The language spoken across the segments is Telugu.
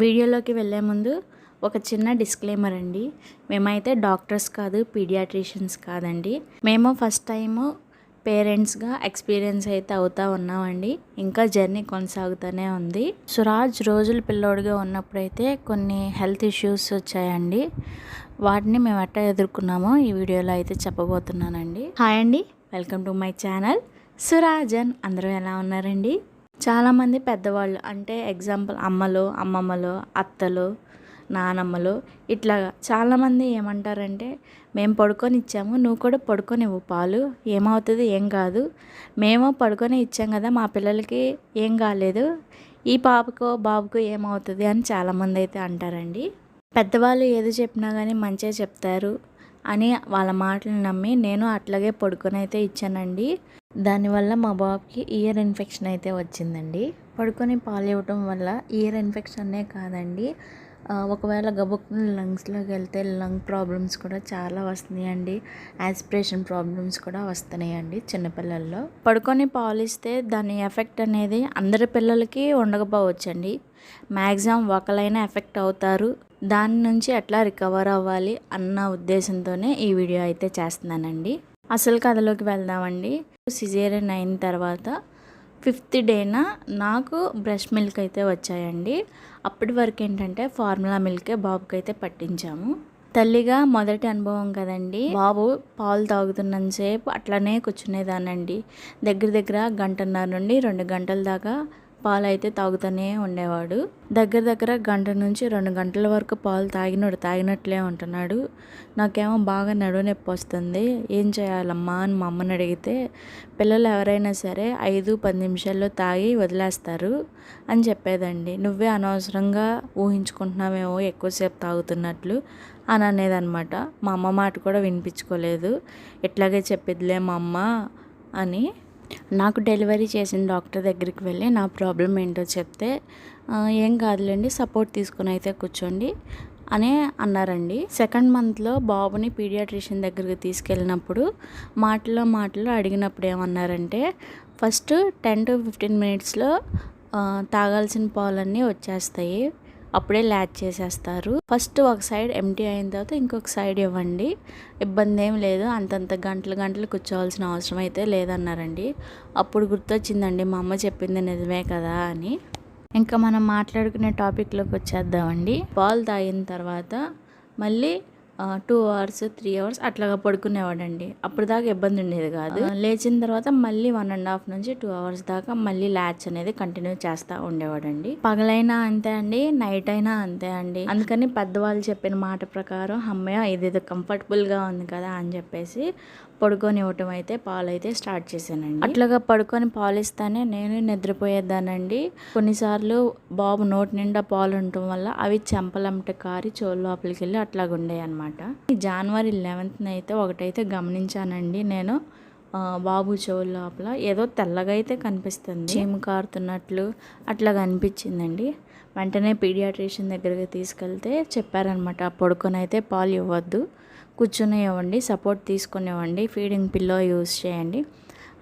వీడియోలోకి వెళ్ళే ముందు ఒక చిన్న డిస్క్లైమర్ అండి. మేమైతే డాక్టర్స్ కాదు పీడియాట్రిషియన్స్ కాదండి. మేము ఫస్ట్ టైము పేరెంట్స్గా ఎక్స్పీరియన్స్ అయితే అవుతా ఉన్నామండి. ఇంకా జర్నీ కొనసాగుతూనే ఉంది. సురాజ్ రోజులు పిల్లోడిగా ఉన్నప్పుడైతే కొన్ని హెల్త్ ఇష్యూస్ వచ్చాయండి. వాటిని మేము ఎట్టా ఎదుర్కొన్నామో ఈ వీడియోలో అయితే చెప్పబోతున్నానండి. హాయ్ అండి వెల్కమ్ టు మై ఛానల్. సురాజన్ అందరూ ఎలా ఉన్నారండి? చాలామంది పెద్దవాళ్ళు అంటే ఎగ్జాంపుల్ అమ్మలు అమ్మమ్మలు అత్తలు నానమ్మలు ఇట్లా చాలామంది ఏమంటారంటే మేము పడుకొని ఇచ్చాము నువ్వు కూడా పడుకొనివ్వు పాలు ఏమవుతుంది ఏం కాదు మేము పడుకొని ఇచ్చాం కదా మా పిల్లలకి ఏం కాలేదు ఈ పాపకో బాబుకో ఏమవుతుంది అని చాలామంది అయితే అంటారండి. పెద్దవాళ్ళు ఏది చెప్పినా కానీ మంచిగా చెప్తారు. అని వాళ్ళ మాటలు నమ్మి నేను అట్లాగే పడుకొని అయితే ఇచ్చానండి. దానివల్ల మా బాబుకి ఇయర్ ఇన్ఫెక్షన్ అయితే వచ్చిందండి. పడుకొని పాలు ఇవ్వటం వల్ల ఇయర్ ఇన్ఫెక్షన్నే కాదండి. ఒకవేళ గబుక్కున లంగ్స్లోకి వెళ్తే లంగ్ ప్రాబ్లమ్స్ కూడా చాలా వస్తున్నాయండి. యాస్పిరేషన్ ప్రాబ్లమ్స్ కూడా వస్తున్నాయండి చిన్నపిల్లల్లో. పడుకొని పాలిస్తే దాని ఎఫెక్ట్ అనేది అందరి పిల్లలకి ఉండకపోవచ్చండి. మ్యాక్సిమం ఒకలైన ఎఫెక్ట్ అవుతారు. దాని నుంచి ఎట్లా రికవర్ అవ్వాలి అన్న ఉద్దేశంతోనే ఈ వీడియో అయితే చేస్తున్నానండి. అసలు కథలోకి వెళ్దామండి. సిజేరియన్ అయిన తర్వాత ఫిఫ్త్ డేన నాకు బ్రష్ మిల్క్ అయితే వచ్చాయండి. అప్పటి వరకు ఏంటంటే ఫార్ములా మిల్కే బాబుకి అయితే పట్టించాము. తల్లిగా మొదటి అనుభవం కదండి. బాబు పాలు తాగుతున్నంతసేపు అట్లనే కూర్చునేదానండి దగ్గర దగ్గర గంటన్నర నుండి రెండు గంటల దాకా పాలైతే తాగుతూనే ఉండేవాడు. దగ్గర దగ్గర గంట నుంచి రెండు గంటల వరకు పాలు తాగినాడు తాగినట్లే ఉంటున్నాడు. నాకేమో బాగా నడువు నొప్పి వస్తుంది. ఏం చేయాలమ్మా అని మా అమ్మని అడిగితే పిల్లలు ఎవరైనా సరే ఐదు పది నిమిషాల్లో తాగి వదిలేస్తారు అని చెప్పేదండి. నువ్వే అనవసరంగా ఊహించుకుంటున్నావేమో ఎక్కువసేపు తాగుతున్నట్లు అని అనేదన్నమాట. మా అమ్మ మాట కూడా వినిపించుకోలేదు. ఎట్లాగే చెప్పిద్దిలే మా అమ్మ అని నాకు డెలివరీ చేసిన డాక్టర్ దగ్గరికి వెళ్ళి నా ప్రాబ్లం ఏంటో చెప్తే ఏం కాదులేండి సపోర్ట్ తీసుకుని అయితే కూర్చోండి అనే అన్నారండి. సెకండ్ మంత్లో బాబుని పీడియాట్రిషియన్ దగ్గరికి తీసుకెళ్ళినప్పుడు మాటలో మాటలో అడిగినప్పుడు ఏమన్నారంటే ఫస్ట్ టెన్ టు ఫిఫ్టీన్ మినిట్స్లో తాగాల్సిన పాలన్నీ వచ్చేస్తాయి. అప్పుడే ల్యాచ్ చేసేస్తారు. ఫస్ట్ ఒక సైడ్ ఎంటీ అయిన తర్వాత ఇంకొక సైడ్ ఇవ్వండి. ఇబ్బంది ఏం లేదు. అంతంత గంటలు గంటలు కూర్చోవాల్సిన అవసరం అయితే లేదన్నారండి. అప్పుడు గుర్తొచ్చిందండి మా అమ్మ చెప్పింది నిజమే కదా అని. ఇంకా మనం మాట్లాడుకునే టాపిక్లోకి వచ్చేద్దామండి. పాలు తాగిన తర్వాత మళ్ళీ టూ అవర్స్ త్రీ అవర్స్ అట్లాగా పడుకునేవాడండి. అప్పుడు దాకా ఇబ్బంది ఉండేది కాదు. లేచిన తర్వాత మళ్ళీ వన్ అండ్ హాఫ్ నుంచి టూ అవర్స్ దాకా మళ్ళీ ల్యాచ్ అనేది కంటిన్యూ చేస్తూ ఉండేవాడండి. పగలైనా అంతే అండి నైట్ అయినా అంతే అండి. అందుకని పెద్దవాళ్ళు చెప్పిన మాట ప్రకారం అమ్మయ్య ఇదేదో కంఫర్టబుల్గా ఉంది కదా అని చెప్పేసి పడుకొని ఇవ్వటం అయితే పాలు అయితే స్టార్ట్ చేశానండి. అట్లాగా పడుకొని పాలు ఇస్తానే నేను నిద్రపోయేదానండి. కొన్నిసార్లు బాబు నోటి నిండా పాలు ఉండటం వల్ల అవి చెంపలంట కారి చోలు లోపలికి వెళ్ళి అట్లాగా అనమాట అనమాట జనవరి లెవెన్త్న అయితే ఒకటైతే గమనించానండి నేను. బాబు చెవుల లోపల ఏదో తెల్లగా అయితే కనిపిస్తుంది. చీము కారుతున్నట్లు అట్లా కనిపించిందండి. వెంటనే పీడియాట్రిషియన్ దగ్గరికి తీసుకెళ్తే చెప్పారనమాట పడుకొని అయితే పాలు ఇవ్వద్దు. కూర్చుని ఇవ్వండి సపోర్ట్ తీసుకుని ఇవ్వండి ఫీడింగ్ పిల్లో యూస్ చేయండి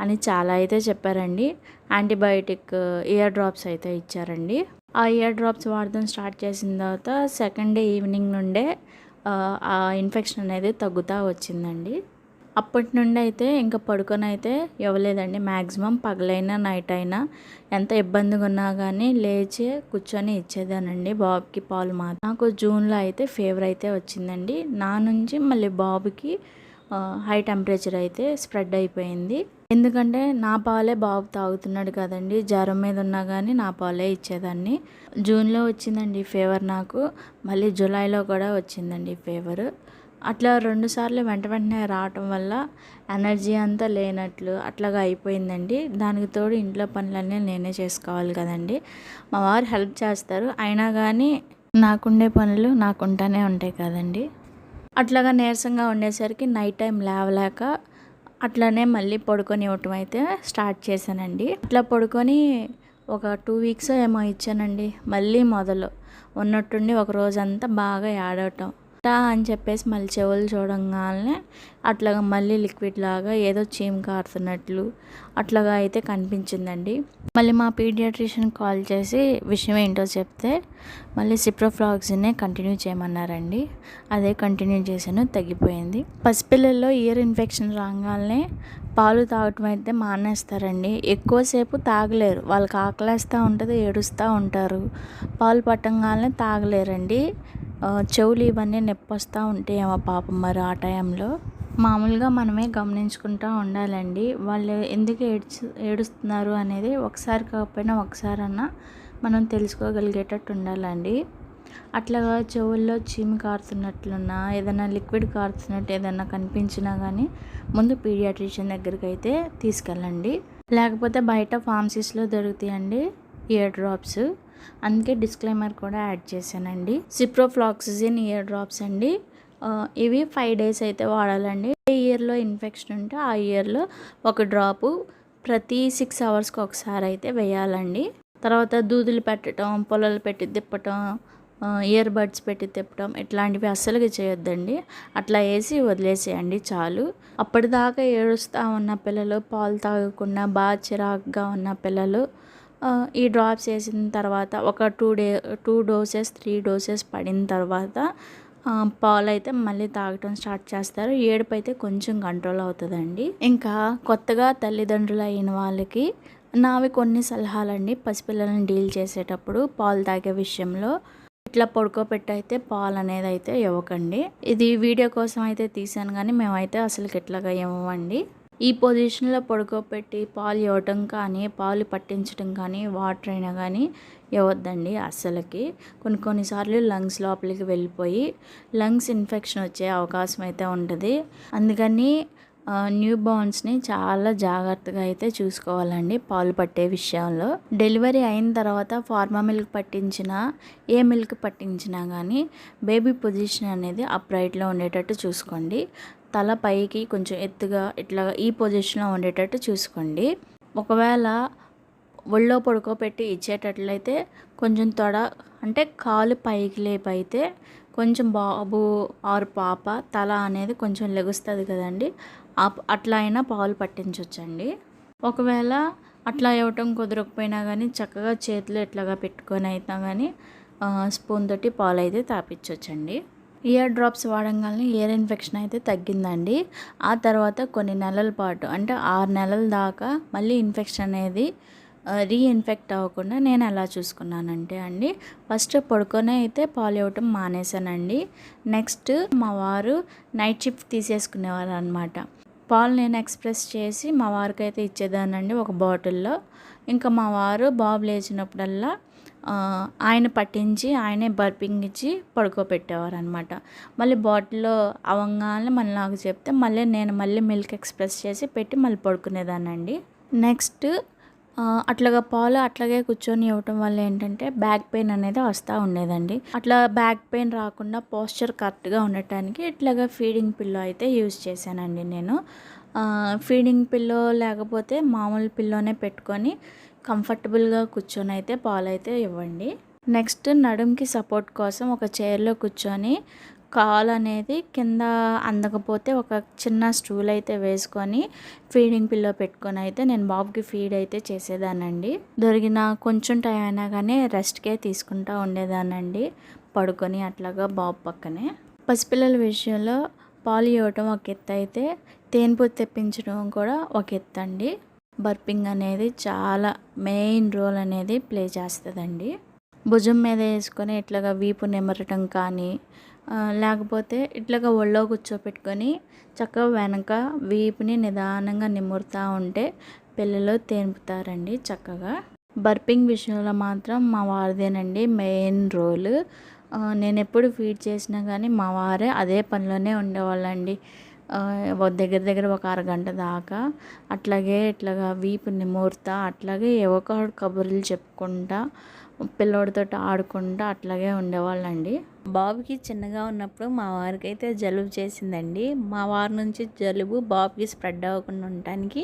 అని చాలా అయితే చెప్పారండి. యాంటీబయాటిక్ ఇయర్ డ్రాప్స్ అయితే ఇచ్చారండి. ఆ ఇయర్ డ్రాప్స్ వాడడం స్టార్ట్ చేసిన తర్వాత సెకండ్ డే ఈవినింగ్ నుండే ఆ, ఇన్ఫెక్షన్ అనేది తగ్గుతూ వచ్చిందండి. అప్పటి నుండి అయితే ఇంకా పడుకొని అయితే ఇవ్వలేదండి. మ్యాక్సిమం పగలైనా నైట్ అయినా ఎంత ఇబ్బందిగా ఉన్నా కానీ లేచి కూర్చొని ఇచ్చేదానండి బాబుకి పాలు మాత్రం. నాకు జూన్లో అయితే ఫీవర్ అయితే వచ్చిందండి. నా నుంచి మళ్ళీ బాబుకి హై టెంపరేచర్ అయితే స్ప్రెడ్ అయిపోయింది. ఎందుకంటే నా పాలే బాబు తాగుతున్నాడు కదండి. జ్వరం మీద ఉన్నా కానీ నా పాలే ఇచ్చేదాన్ని. జూన్లో వచ్చిందండి ఫీవర్ నాకు. మళ్ళీ జూలైలో కూడా వచ్చిందండి ఫీవర్. అట్లా రెండు సార్లు వెంట వెంటనే రావటం వల్ల ఎనర్జీ అంతా లేనట్లు అట్లాగా అయిపోయిందండి. దానికి తోడు ఇంట్లో పనులన్నీ నేనే చేసుకోవాలి కదండి. మా వారు హెల్ప్ చేస్తారు. అయినా కానీ నాకుండే పనులు నాకుంటానే ఉంటాయి కదండి. అట్లాగా నీరసంగా ఉండేసరికి నైట్ టైం లేవలేక అట్లానే మళ్ళీ పడుకొని ఇవ్వటం అయితే స్టార్ట్ చేశానండి. అట్లా పడుకొని ఒక టూ వీక్స్ ఏమో ఇచ్చానండి మళ్ళీ మొదలు. ఉన్నట్టుండి ఒక రోజంతా బాగా ఏడవటం టా అని చెప్పేసి మళ్ళీ చెవులు చూడంగానే అట్లాగా మళ్ళీ లిక్విడ్ లాగా ఏదో చీమ్ కారుతున్నట్లు అట్లాగా అయితే కనిపించిందండి. మళ్ళీ మా పీడియాట్రిషియన్ కాల్ చేసి విషయం ఏంటో చెప్తే మళ్ళీ సిప్రోఫ్లాక్సినే కంటిన్యూ చేయమన్నారండి. అదే కంటిన్యూ చేశాను తగ్గిపోయింది. పసిపిల్లల్లో ఇయర్ ఇన్ఫెక్షన్ రాగానే పాలు తాగటం అయితే మానేస్తారండి. ఎక్కువసేపు తాగలేరు వాళ్ళకి ఆకలేస్తూ ఉంటుంది ఏడుస్తూ ఉంటారు. పాలు పట్టంగానే తాగలేరండి. చెవులు ఇవన్నీ నొప్పి వస్తూ ఉంటాయేమో పాపం మరి ఆ టైంలో. మామూలుగా మనమే గమనించుకుంటూ ఉండాలండి. వాళ్ళు ఎందుకు ఏడ్చు ఏడుస్తున్నారు అనేది ఒకసారి కాకపోయినా ఒకసారన్నా మనం తెలుసుకోగలిగేటట్టు ఉండాలండి. అట్లాగా చెవుల్లో చీమి కారుతున్నట్లున్నా ఏదైనా లిక్విడ్ కారుతున్నట్టు ఏదైనా కనిపించినా కానీ ముందు పీడియాట్రిషియన్ దగ్గరికి అయితే తీసుకెళ్ళండి. లేకపోతే బయట ఫార్మసీస్లో దొరుకుతాయండి ఇయర్ డ్రాప్స్. అందుకే డిస్క్లైమర్ కూడా యాడ్ చేశానండి. సిప్రోఫ్లాక్సిజిన్ ఇయర్ డ్రాప్స్ అండి. ఇవి ఫైవ్ డేస్ అయితే వాడాలండి. ఏ ఇయర్లో ఇన్ఫెక్షన్ ఉంటే ఆ ఇయర్లో ఒక డ్రాపు ప్రతి సిక్స్ అవర్స్కి ఒకసారి అయితే వేయాలండి. తర్వాత దూదులు పెట్టడం పొలాలు పెట్టి తిప్పటం ఇయర్ బడ్స్ పెట్టి తిప్పడం ఇట్లాంటివి అస్సలుగా చేయొద్దండి. అట్లా వేసి వదిలేసేయండి చాలు. అప్పటిదాకా ఏడుస్తూ ఉన్న పిల్లలు పాలు తాగకుండా బాగా చిరాకుగా ఉన్న పిల్లలు ఈ డ్రాప్స్ వేసిన తర్వాత ఒక two day two doses three doses పడిన తర్వాత పాలు అయితే మళ్ళీ తాగటం స్టార్ట్ చేస్తారు. ఏడుపు అయితే కొంచెం కంట్రోల్ అవుతుందండి. ఇంకా కొత్తగా తల్లిదండ్రులు అయిన వాళ్ళకి నావి కొన్ని సలహాలండి. పసిపిల్లలను డీల్ చేసేటప్పుడు పాలు తాగే విషయంలో ఇట్లా పడుకోబెట్టి అయితే పాలు అనేది అయితే ఇవ్వకండి. ఇది వీడియో కోసం అయితే తీసాను కానీ మేమైతే అసలు ఇట్లాగా ఇవ్వమండి. ఈ పొజిషన్లో పడుకోబెట్టి పాలు ఇవ్వటం కానీ పాలు పట్టించడం కానీ వాటర్ అయినా కానీ ఇవ్వద్దండి అస్సలకి. కొన్ని కొన్నిసార్లు లంగ్స్ లోపలికి వెళ్ళిపోయి లంగ్స్ ఇన్ఫెక్షన్ వచ్చే అవకాశం అయితే ఉంటుంది. అందుకని న్యూ బార్న్స్ని చాలా జాగ్రత్తగా అయితే చూసుకోవాలండి పాలు పట్టే విషయంలో. డెలివరీ అయిన తర్వాత ఫార్మా మిల్క్ పట్టించినా ఏ మిల్క్ పట్టించినా కానీ బేబీ పొజిషన్ అనేది అప్రైట్లో ఉండేటట్టు చూసుకోండి. తల పైకి కొంచెం ఎత్తుగా ఇట్లా ఈ పొజిషన్లో ఉండేటట్టు చూసుకోండి. ఒకవేళ ఒళ్ళో పడుకోబెట్టి ఇచ్చేటట్లయితే కొంచెం తొడ అంటే కాలు పైకి లేపైతే కొంచెం బాబు ఆర్ పాప తల అనేది కొంచెం లెగుస్తుంది కదండి. అట్లా అయినా పాలు పట్టించవచ్చండి ఒకవేళ అట్లా ఇవ్వటం కుదరకపోయినా కానీ చక్కగా చేతులు ఇట్లాగా పెట్టుకొని అయినా కానీ స్పూన్ తోటి పాలు అయితే తాపించవచ్చండి ఇయర్ డ్రాప్స్ వాడంగానే ఇయర్ ఇన్ఫెక్షన్ అయితే తగ్గిందండి. ఆ తర్వాత కొన్ని నెలల పాటు అంటే ఆరు నెలల దాకా మళ్ళీ ఇన్ఫెక్షన్ అనేది రీఇన్ఫెక్ట్ అవ్వకుండా నేను ఎలా చూసుకున్నానంటే అండి ఫస్ట్ పడుకొని అయితే పాలు ఇవ్వటం మానేశానండి. నెక్స్ట్ మా వారు నైట్ షిఫ్ట్ తీసేసుకునేవారు అనమాట పాలు నేను ఎక్స్ప్రెస్ చేసి మా వారికి అయితే ఇచ్చేదానండి ఒక బాటిల్లో. ఇంకా మా వారు బాబు లేచినప్పుడల్లా ఆయన పట్టించి ఆయనే బర్పింగ్ ఇచ్చి పడుకోబెట్టేవారు అనమాట మళ్ళీ బాటిల్లో అవంగానే మళ్ళీ నాకు చెప్తే మళ్ళీ నేను మళ్ళీ మిల్క్ ఎక్స్ప్రెస్ చేసి పెట్టి మళ్ళీ పడుకునేదానండి నెక్స్ట్ అట్లాగా పాలు అట్లాగే కూర్చొని ఇవ్వటం వల్ల ఏంటంటే బ్యాక్ పెయిన్ అనేది వస్తూ ఉండేదండి. అట్లా బ్యాక్ పెయిన్ రాకుండా పోస్చర్ కరెక్ట్గా ఉండటానికి ఇట్లాగా ఫీడింగ్ పిల్లో అయితే యూజ్ చేశానండి నేను. ఫీడింగ్ పిల్లో లేకపోతే మామూలు పిల్లోనే పెట్టుకొని కంఫర్టబుల్గా కూర్చొని అయితే పాలు అయితే ఇవ్వండి. నెక్స్ట్ నడుంకి సపోర్ట్ కోసం ఒక చైర్లో కూర్చొని కాల్ అనేది కింద అందకపోతే ఒక చిన్న స్టూల్ అయితే వేసుకొని ఫీడింగ్ పిల్లో పెట్టుకొని అయితే నేను బాబుకి ఫీడ్ అయితే చేసేదానండి దొరికిన కొంచెం టైం అయినా కానీ రెస్ట్కే తీసుకుంటా ఉండేదానండి పడుకొని అట్లాగా బాబు పక్కనే. పసిపిల్లల విషయంలో పాలు ఇవ్వటం ఒక ఎత్తు అయితే తేనెపూత తెప్పించడం కూడా ఒక ఎత్తు అండి బర్పింగ్ అనేది చాలా మెయిన్ రోల్ అనేది ప్లే చేస్తుందండి. భుజం మీద వేసుకొని ఇట్లాగా వీపు నిమరటం కానీ లేకపోతే ఇట్లాగా ఒళ్ళో కూర్చోపెట్టుకొని చక్కగా వెనక వీపుని నిదానంగా నిమురుతూ ఉంటే పిల్లలు తేనుపుతారండి చక్కగా. బర్పింగ్ విషయంలో మాత్రం మా వారిదేనండి మెయిన్ రోల్. నేను ఎప్పుడు ఫీడ్ చేసినా కానీ మా వారే అదే పనిలోనే ఉండేవాళ్ళండి. దగ్గర దగ్గర ఒక అరగంట దాకా అట్లాగే ఇట్లాగా వీపు నిమూర్తా అట్లాగే ఏవో ఒక కబుర్లు చెప్పుకుంటా పిల్లోడితో ఆడుకుంటూ అట్లాగే ఉండేవాళ్ళండి. బాబుకి చిన్నగా ఉన్నప్పుడు మా వారికి అయితే జలుబు చేసిందండి. మా వారి నుంచి జలుబు బాబుకి స్ప్రెడ్ అవ్వకుండా ఉండటానికి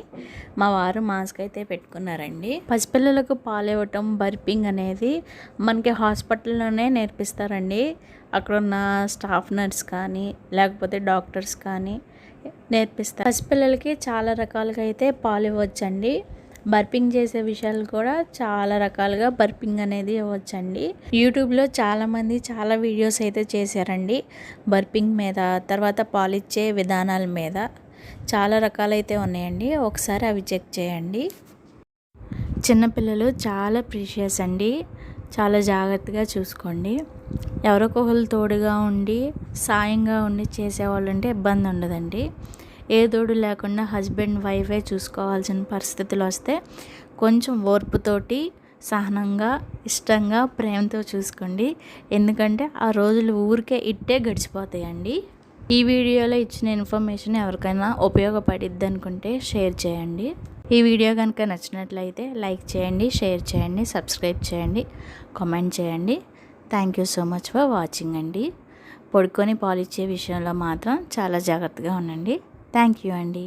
మా వారు మాస్క్ అయితే పెట్టుకున్నారండి. పసిపిల్లలకు పాలు ఇవ్వటం బర్పింగ్ అనేది మనకి హాస్పిటల్లోనే నేర్పిస్తారండి. అక్కడ ఉన్న స్టాఫ్ నర్స్ కానీ లేకపోతే డాక్టర్స్ కానీ నేర్పిస్తారు పసిపిల్లలకి చాలా రకాలుగా అయితే పాలు ఇవ్వచ్చండి. బర్పింగ్ చేసే విషయాలు కూడా చాలా రకాలుగా బర్పింగ్ అనేది ఇవ్వచ్చండి. యూట్యూబ్లో చాలామంది చాలా వీడియోస్ అయితే చేశారండి. బర్పింగ్ మీద తర్వాత పాలిచ్చే విధానాల మీద. చాలా రకాలైతే ఉన్నాయండి. ఒకసారి అవి చెక్ చేయండి. చిన్నపిల్లలు చాలా ప్రీషియస్ అండి. చాలా జాగ్రత్తగా చూసుకోండి. ఎవరికొకరు తోడుగా ఉండి సాయంగా ఉండి చేసేవాళ్ళు అంటే ఇబ్బంది ఉండదండి. ఏ తోడు లేకుండా హస్బెండ్ వైఫే చూసుకోవాల్సిన పరిస్థితులు వస్తే కొంచెం ఓర్పుతోటి సహనంగా ఇష్టంగా ప్రేమతో చూసుకోండి. ఎందుకంటే ఆ రోజులు ఊరికే ఇట్టే గడిచిపోతాయండి. ఈ వీడియోలో ఇచ్చిన ఇన్ఫర్మేషన్ ఎవరికైనా ఉపయోగపడిద్ది అనుకుంటే షేర్ చేయండి. ఈ వీడియో కనుక నచ్చినట్లయితే లైక్ చేయండి షేర్ చేయండి సబ్స్క్రైబ్ చేయండి కామెంట్ చేయండి. Thank you so much for watching అండి. పడుకొని పాలిచ్చే విషయంలో మాత్రం చాలా జాగ్రత్తగా ఉండండి. థ్యాంక్ యూ అండి.